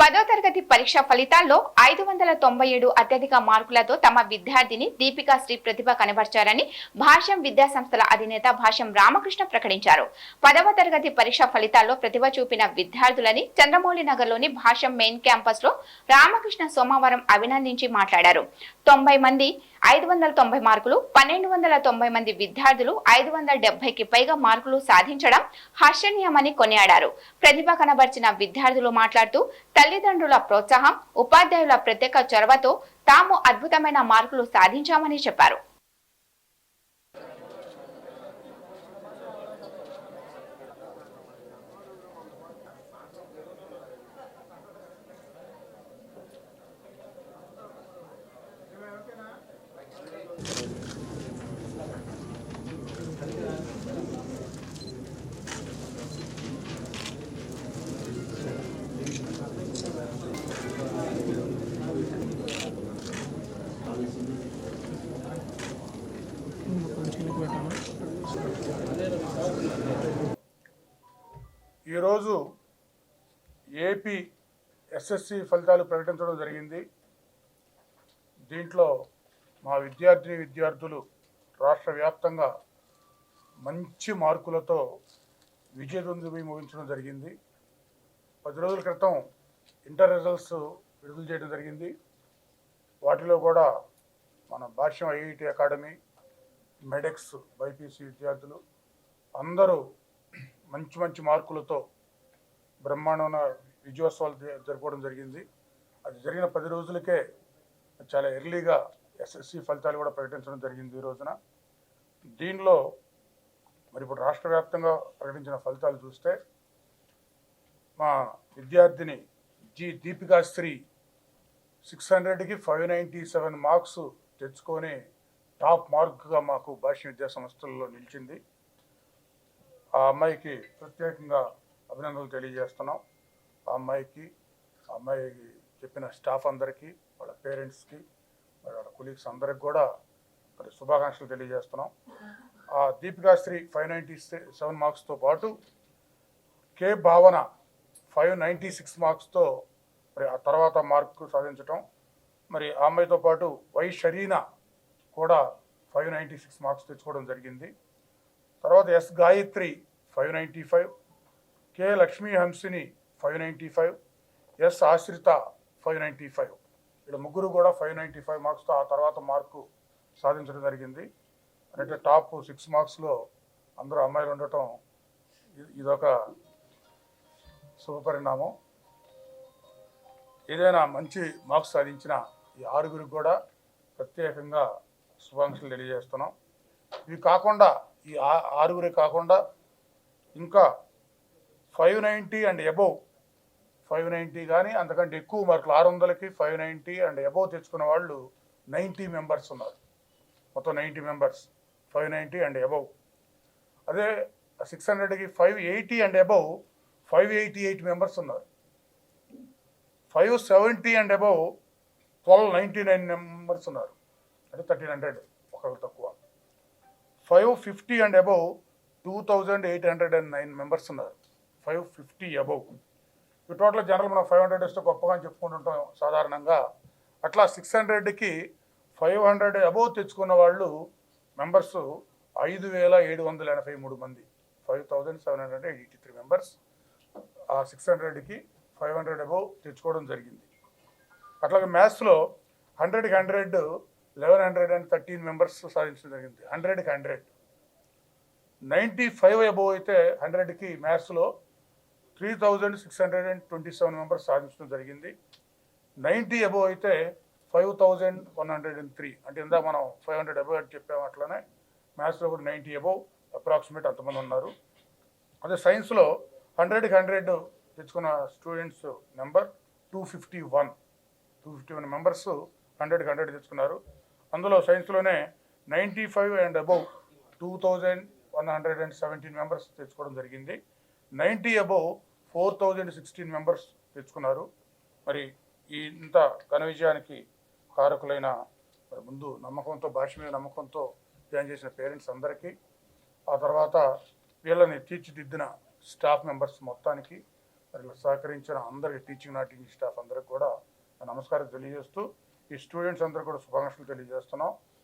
పదో తరగతి పరీక్ష ఫలితాల్లో ఐదు వందల తొంభై ఏడు అత్యధిక మార్కులతో తమ విద్యార్థిని దీపికా శ్రీ ప్రతిభ కనబర్చారని భాష్యం విద్యా సంస్థల అధినేత భాష్యం రామకృష్ణ ప్రకటించారు. పదవ తరగతి పరీక్ష ఫలితాల్లో ప్రతిభ చూపిన విద్యార్థులని చంద్రమౌళి నగర్లోని భాష్యం మెయిన్ క్యాంపస్లో రామకృష్ణ సోమవారం అభినందించి మాట్లాడారు. తొంభై మంది ఐదు వందల తొంభై మార్కులు పన్నెండు వందల తొంభై మంది విద్యార్థులు ఐదు వందల డెబ్బైకి పైగా మార్కులు సాధించడం హర్షణీయమని కొనియాడారు. ప్రతిభ కనబర్చిన విద్యార్థులు మాట్లాడుతూ తల్లిదండ్రుల ప్రోత్సాహం ఉపాధ్యాయుల ప్రత్యేక చొరవతో తాము అద్భుతమైన మార్కులు సాధించామని చెప్పారు. ఈరోజు ఏపీ ఎస్ఎస్సి ఫలితాలు ప్రకటించడం జరిగింది. దీంట్లో మా విద్యార్థిని విద్యార్థులు రాష్ట్ర వ్యాప్తంగా మంచి మార్కులతో విజయదుందుబి ముగించడం జరిగింది. పది రోజుల క్రితం ఇంటర్ రిజల్ట్స్ విడుదల చేయడం జరిగింది. వాటిలో కూడా మన Bhashyam IIT academy Medex BiPC విద్యార్థులు అందరూ మంచి మంచి మార్కులతో బ్రహ్మాండమైన విజయోత్సవాలు జ- జరుపుకోవడం జరిగింది. అది జరిగిన పది రోజులకే చాలా ఎర్లీగా ఎస్ఎస్సి ఫలితాలు కూడా ప్రకటించడం జరిగింది ఈ రోజున. దీనిలో మరి ఇప్పుడు రాష్ట్ర వ్యాప్తంగా ప్రకటించిన ఫలితాలు చూస్తే మా విద్యార్థిని జి దీపికాశ్రీ సిక్స్ హండ్రెడ్కి ఫైవ్ నైంటీ సెవెన్ మార్క్స్ తెచ్చుకొని టాప్ మార్క్గా మాకు భాష్య విద్యా సంస్థల్లో నిలిచింది. ఆ అమ్మాయికి ప్రత్యేకంగా అభినందనలు తెలియజేస్తున్నాం. ఆ అమ్మాయికి ఆ అమ్మాయికి చెప్పిన స్టాఫ్ అందరికీ వాళ్ళ పేరెంట్స్కి మరి వాళ్ళ కొలీగ్స్ అందరికి కూడా మరి శుభాకాంక్షలు తెలియజేస్తున్నాం. ఆ దీపికాశ్రీ ఫైవ్ నైంటీ సెవెన్ మార్క్స్తో పాటు కే భావన ఫైవ్ నైంటీ సిక్స్ మార్క్స్తో మరి ఆ తర్వాత మార్కు సాధించటం. మరి ఆ అమ్మాయితో పాటు వై షరీనా కూడా ఫైవ్ నైంటీ సిక్స్ మార్క్స్ తెచ్చుకోవడం జరిగింది. తర్వాత S Gayathri five ninety five K Lakshmi Hamsini five ninety five S Asritha five ninety five. వీళ్ళ ముగ్గురు కూడా ఫైవ్ నైంటీ ఫైవ్ మార్క్స్తో ఆ తర్వాత మార్కు సాధించడం జరిగింది. అంటే టాప్ సిక్స్ మార్క్స్లో అందరూ అమ్మాయిలు ఉండటం ఇదొక శుభపరిణామం. ఏదైనా మంచి మార్క్స్ సాధించిన ఈ ఆరుగురికి కూడా ప్రత్యేకంగా శుభాకాంక్షలు తెలియజేస్తున్నాం. ఇవి కాకుండా ఈ ఆరుగురే కాకుండా ఇంకా five ninety and above. Five ninety కానీ అంతకంటే ఎక్కువ మార్కులు ఆరు వందలకి ఫైవ్ నైంటీ అండ్ అబోవ్ తెచ్చుకున్న వాళ్ళు నైంటీ మెంబర్స్ ఉన్నారు. మొత్తం ninety members. Five ninety and above. అదే సిక్స్ హండ్రెడ్కి five eighty and above five eighty eight members ఉన్నారు. Five seventy and above twelve ninety nine members ఉన్నారు. అంటే థర్టీన్ హండ్రెడ్ ఒకళ్ళు తక్కువ. Five fifty and above two thousand eight hundred and nine members ఉన్నారు. Five fifty above. ఈ total general మనం five hundred ఇస్తే గొప్పగా అని చెప్పుకుంటుంటాం సాధారణంగా. అట్లా సిక్స్ హండ్రెడ్కి ఫైవ్ హండ్రెడ్ అబోవ్ తెచ్చుకున్న వాళ్ళు మెంబర్స్ ఐదు వేల ఏడు వందల ఎనభై మూడు మంది. Five thousand seven hundred eighty three members. ఆ సిక్స్ హండ్రెడ్కి ఫైవ్ హండ్రెడ్ అబవ్ తెచ్చుకోవడం జరిగింది. అట్లాగే మ్యాథ్స్లో హండ్రెడ్కి hundred eleven hundred and thirteen members సాధించడం జరిగింది. హండ్రెడ్కి హండ్రెడ్. నైంటీ ఫైవ్ అబోవ్ అయితే హండ్రెడ్కి మ్యాథ్స్లో three thousand six hundred and twenty seven members సాధించడం జరిగింది. నైంటీ అబోవ్ అయితే five thousand one hundred and three. అంటే ఇందా మనం ఫైవ్ హండ్రెడ్ అబోవ్ అని చెప్పాము అట్లనే మ్యాథ్స్లో కూడా నైంటీ అబోవ్ అప్రాక్సిమేట్ అంతమంది ఉన్నారు. అదే సైన్స్లో హండ్రెడ్కి హండ్రెడ్ తెచ్చుకున్న students number two fifty one. Two fifty one members హండ్రెడ్కి హండ్రెడ్ తెచ్చుకున్నారు. అందులో సైన్స్లోనే ninety five and above two thousand one hundred and seventeen members తెచ్చుకోవడం జరిగింది. Ninety above four thousand sixteen members తెచ్చుకున్నారు. మరి ఈ ఇంత ఘన విజయానికి కారకులైన మరి ముందు నమ్మకంతో భాష మీద నమ్మకంతో జాయిన్ చేసిన పేరెంట్స్ అందరికీ ఆ తర్వాత వీళ్ళని తీర్చిదిద్దిన స్టాఫ్ మెంబర్స్ మొత్తానికి మరి సహకరించిన అందరికి టీచింగ్ నాటింగ్ స్టాఫ్ అందరికి కూడా నమస్కారం తెలియజేస్తూ ఈ స్టూడెంట్స్ అందరూ కూడా శుభాకాంక్షలు తెలియజేస్తున్నాం.